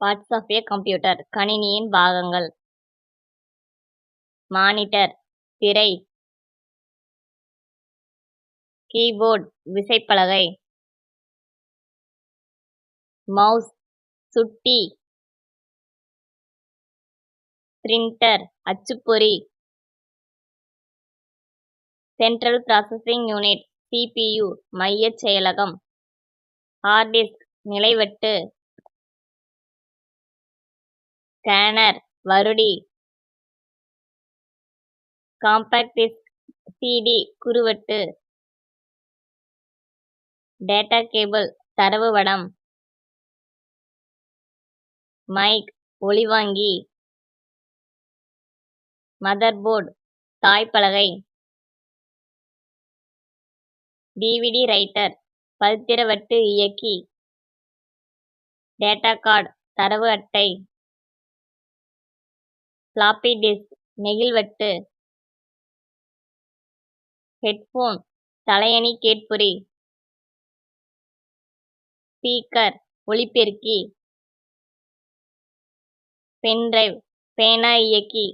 Parts of A computer கணினியின் பாகங்கள். Monitor திரை. கீபோர்ட் விசைப்பலகை. மவுஸ் சுட்டி. பிரிண்டர் அச்சுப்பொறி. சென்ட்ரல் ப்ராசஸிங் யூனிட் சிபியு மையச் செயலகம். ஹார்ட் டிஸ்க் நிலைவட்டு. ஸ்கேனர் வருடி. காம்பேக்ட் டிஸ்க் சிடி குறுவட்டு. டேட்டா கேபிள் தரவு வடம். மைக் ஒளிவாங்கி. மதர்போர்டு தாய்ப்பலகை. டிவிடி ரைட்டர் பல்திரவட்டு இயக்கி. டேட்டா கார்டு தரவு அட்டை. ஃப்ளாப்பி டிஸ்க் நெகிழ்வட்டு ஹெட்ஃபோன் தலையணி கேட்புரி ஸ்பீக்கர் ஒலிபெருக்கி பென்டிரைவ் பேனா இயக்கி.